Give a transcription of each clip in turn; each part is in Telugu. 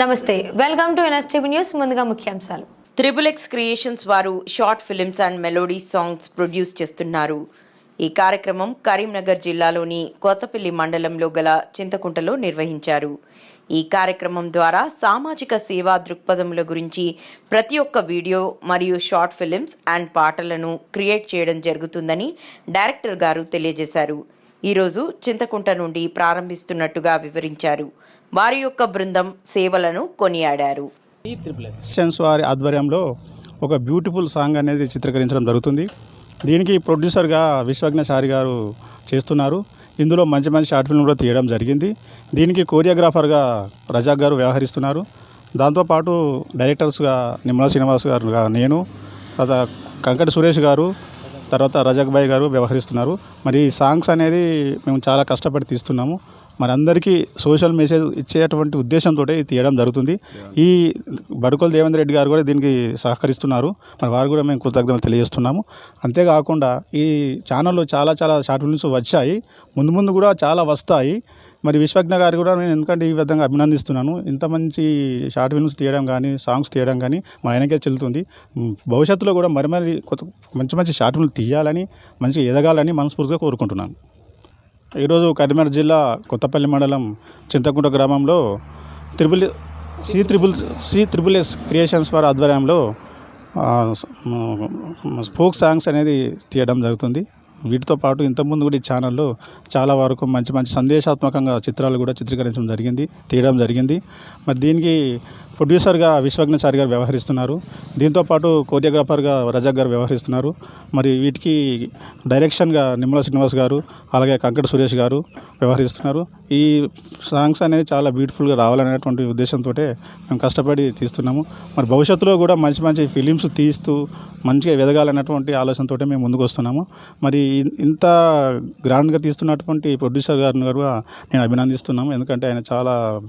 నమస్తే. వెల్కమ్ టు ఎన్ఎస్టీవీ న్యూస్ ముందుగా ముఖ్యాంశాలు. త్రిబుల్ ఎక్స్ క్రియేషన్స్ వారు short films and melody songs produce చేస్తున్నారు. ఈ కార్యక్రమం కరీంనగర్ జిల్లాలోని కొత్తపల్లి మండలంలో గల చింతకుంటలో నిర్వహించారు. ఈ కార్యక్రమం ద్వారా సామాజిక సేవా దృక్పథముల గురించి ప్రతి ఒక్క వీడియో మరియు షార్ట్ ఫిలిమ్స్ అండ్ పాటలను క్రియేట్ చేయడం జరుగుతుందని డైరెక్టర్ గారు తెలియజేశారు. ఈరోజు చింతకుంట నుండి ప్రారంభిస్తున్నట్టుగా వివరించారు. వారి యొక్క బృందం సేవలను కొనియాడారు. సెన్స్ వారి ఆధ్వర్యంలో ఒక బ్యూటిఫుల్ సాంగ్ అనేది చిత్రీకరించడం జరుగుతుంది. దీనికి ప్రొడ్యూసర్గా విశ్వజ్ఞసారి గారు చేస్తున్నారు. ఇందులో మంచి మంచి షార్ట్ ఫిల్మ్ కూడా తీయడం జరిగింది. దీనికి కోరియోగ్రాఫర్గా రజాక్ గారు వ్యవహరిస్తున్నారు. దాంతోపాటు డైరెక్టర్స్గా నిమ్మల శ్రీనివాస్ గారు నేను తర్వాత కంకటి సురేష్ గారు తర్వాత రజాక్ భాయ్ గారు వ్యవహరిస్తున్నారు. మరి ఈ సాంగ్స్ అనేది మేము చాలా కష్టపడి తీస్తున్నాము. మరి అందరికీ సోషల్ మెసేజ్ ఇచ్చేటువంటి ఉద్దేశంతో ఇది తీయడం జరుగుతుంది. ఈ బడుకోల దేవేంద్ర రెడ్డి గారు కూడా దీనికి సహకరిస్తున్నారు. మరి వారు కూడా మేము కృతజ్ఞతలు తెలియజేస్తున్నాము. అంతేకాకుండా ఈ ఛానల్లో చాలా చాలా షార్ట్ ఫిల్మ్స్ వచ్చాయి. ముందు ముందు కూడా చాలా వస్తాయి. మరి విశ్వజ్ఞ గారు కూడా నేను ఎందుకంటే ఈ విధంగా అభినందిస్తున్నాను. ఇంత మంచి షార్ట్ ఫిల్మ్స్ తీయడం కానీ సాంగ్స్ తీయడం కానీ మా ఆయనకే చెల్లుతుంది. భవిష్యత్తులో కూడా మరి మరి కొత్త మంచి మంచి షార్ట్ ఫిల్మ్స్ తీయాలని మంచిగా ఎదగాలని మనస్ఫూర్తిగా కోరుకుంటున్నాను. ఈరోజు కరీంనగర్ జిల్లా కొత్తపల్లి మండలం చింతకుంట గ్రామంలో triple C triple C triple S creations వారి ఆధ్వర్యంలో ఫోక్ సాంగ్స్ అనేది తీయడం జరుగుతుంది. వీటితో పాటు ఇంతకుముందు కూడా ఈ ఛానల్లో చాలా వరకు మంచి మంచి సందేశాత్మకంగా చిత్రాలు కూడా చిత్రీకరించడం జరిగింది తీయడం జరిగింది. మరి దీనికి ప్రొడ్యూసర్గా విశ్వజ్ఞచారి గారు వ్యవహరిస్తున్నారు. దీంతోపాటు కోరియోగ్రాఫర్గా రజాక్ గారు వ్యవహరిస్తున్నారు. మరి వీటికి డైరెక్షన్గా నిమ్మల శ్రీనివాస్ గారు అలాగే కంకట సురేష్ గారు వ్యవహరిస్తున్నారు. ఈ సాంగ్స్ అనేది చాలా బ్యూటిఫుల్గా రావాలనేటువంటి ఉద్దేశంతో మేము కష్టపడి తీస్తున్నాము. మరి భవిష్యత్తులో కూడా మంచి మంచి ఫిలిమ్స్ తీస్తూ మంచిగా ఎదగాలన్నటువంటి ఆలోచనతో మేము ముందుకు వస్తున్నాము. మరి ఇన్- ఇంత గ్రాండ్గా తీస్తున్నటువంటి ప్రొడ్యూసర్ గారిని కూడా నేను అభినందిస్తున్నాము. ఎందుకంటే ఆయన చాలా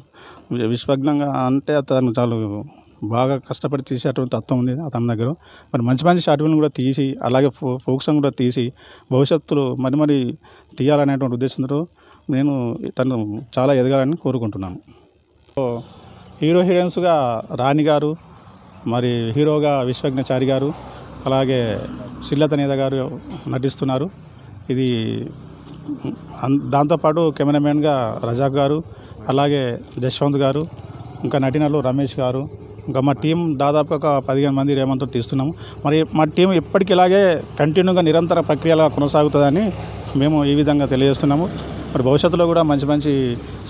విశ్వజ్ఞంగా అంటే అతను చాలా బాగా కష్టపడి తీసేటువంటి తత్వం ఉంది అతని దగ్గర. మరి మంచి మంచి షార్ట్ ఫిల్మ్ కూడా తీసి అలాగే ఫో ఫోక్ సాంగ్ కూడా తీసి భవిష్యత్తులో మరి మరి తీయాలనేటువంటి ఉద్దేశంతో నేను తను చాలా ఎదగాలని కోరుకుంటున్నాను. సో హీరో హీరోయిన్స్గా రాణి గారు మరి హీరోగా విశ్వజ్ఞచారి గారు అలాగే శిల్లతనేద నేత గారు నటిస్తున్నారు. ఇది అన్- దాంతోపాటు కెమెరామెన్గా రజాక్ గారు అలాగే జశ్వంత్ గారు ఇంకా నటినలు రమేష్ గారు ఇంకా మా టీం దాదాపు ఒక పదిహేను మంది రేమంతో తీస్తున్నాము. మరి మా టీం ఎప్పటికీ ఇలాగే కంటిన్యూగా నిరంతర ప్రక్రియలా కొనసాగుతుందని మేము ఈ విధంగా తెలియజేస్తున్నాము. మరి భవిష్యత్తులో కూడా మంచి మంచి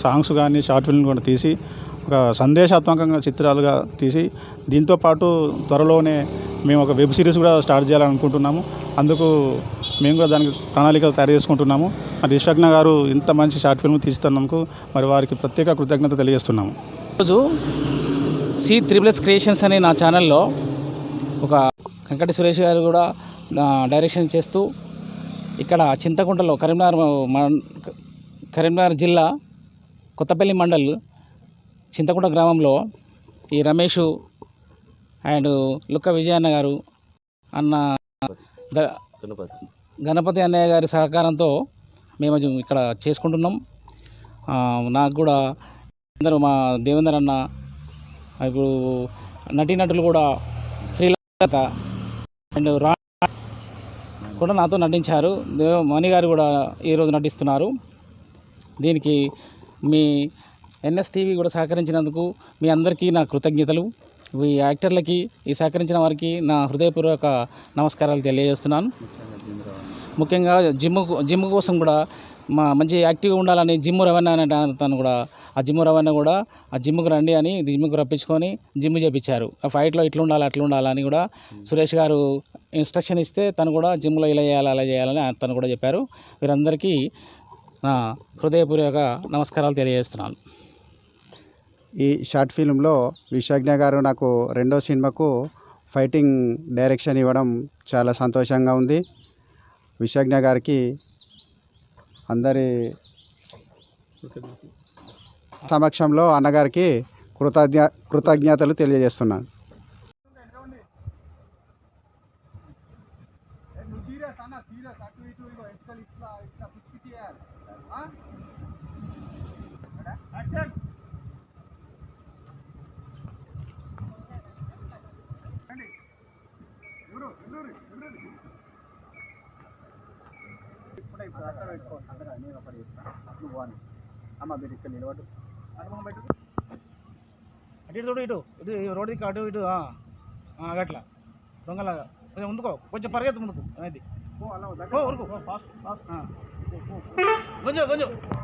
సాంగ్స్ కానీ షార్ట్ ఫిల్మ్ కూడా తీసి ఒక సందేశాత్మకంగా చిత్రాలుగా తీసి దీంతో పాటు త్వరలోనే మేము ఒక వెబ్ సిరీస్ కూడా స్టార్ట్ చేయాలనుకుంటున్నాము అందుకు మేము కూడా దానికి ప్రణాళికలు తయారు చేసుకుంటున్నాము. మరి విశ్వజ్ఞ గారు ఇంత మంచి షార్ట్ ఫిల్మ్ తీస్తున్నందుకు మరి వారికి ప్రత్యేక కృతజ్ఞత తెలియజేస్తున్నాము. ఈరోజు సి త్రిబుల్ఎస్ క్రియేషన్స్ అనే నా ఛానల్లో ఒక కంకటి సురేష్ గారు కూడా డైరెక్షన్ చేస్తూ ఇక్కడ చింతకుంటలో కరీంనగర్ కరీంనగర్ జిల్లా కొత్తపల్లి మండల్ చింతకుంట గ్రామంలో ఈ రమేష్ అండ్ లుక్క విజయన్న గారు అన్న గణపతి అన్నయ్య గారి సహకారంతో మేము ఇక్కడ చేసుకుంటున్నాం. నాకు కూడా అందరూ మా దేవేందర్ అన్న ఇప్పుడు నటీనటులు కూడా శ్రీలత అండ్ రా కూడా నాతో నటించారు. మణి గారు కూడా ఈరోజు నటిస్తున్నారు. దీనికి మీ ఎన్ఎస్టీవీ కూడా సహకరించినందుకు మీ అందరికీ నా కృతజ్ఞతలు. ఈ యాక్టర్లకి ఈ సహకరించిన వారికి నా హృదయపూర్వక నమస్కారాలు తెలియజేస్తున్నాను. ముఖ్యంగా జిమ్ జిమ్ కోసం కూడా మా మంచి యాక్టివ్గా ఉండాలని జిమ్ రవణ అనే తను కూడా. ఆ జిమ్ రవణ కూడా ఆ జిమ్కి రండి అని జిమ్కి రప్పించుకొని జిమ్ చేపించారు. ఆ ఫైట్లో ఇట్లా ఉండాలి అట్లా ఉండాలని కూడా సురేష్ గారు ఇన్స్ట్రక్షన్ ఇస్తే తను కూడా జిమ్లో ఇలా చేయాలి అలా చేయాలని తను కూడా చెప్పారు. వీరందరికీ నా హృదయపూర్వక నమస్కారాలు తెలియజేస్తున్నాను. ఈ షార్ట్ ఫిల్మ్లో విశాజ్ఞ గారు నాకు రెండో సినిమాకు ఫైటింగ్ డైరెక్షన్ ఇవ్వడం చాలా సంతోషంగా ఉంది. విశాజ్ఞ గారికి అందరి సమక్షంలో అన్నగారికి కృతజ్ఞ కృతజ్ఞతలు తెలియజేస్తున్నాను. అమ్మ మీరు ఇక్కడ నిలబడు అటు ఇటు చూడు ఇటు. ఇటు ఈ రోడ్డు దిక్కు అటు ఇటు గట్ల. దొంగలాగా. కొంచెం ముందుకో. కొంచెం పరిగెత్తు ముందుకు. అది ఓ, ఉరుకు. ఆ. కొంచెం కొంచెం.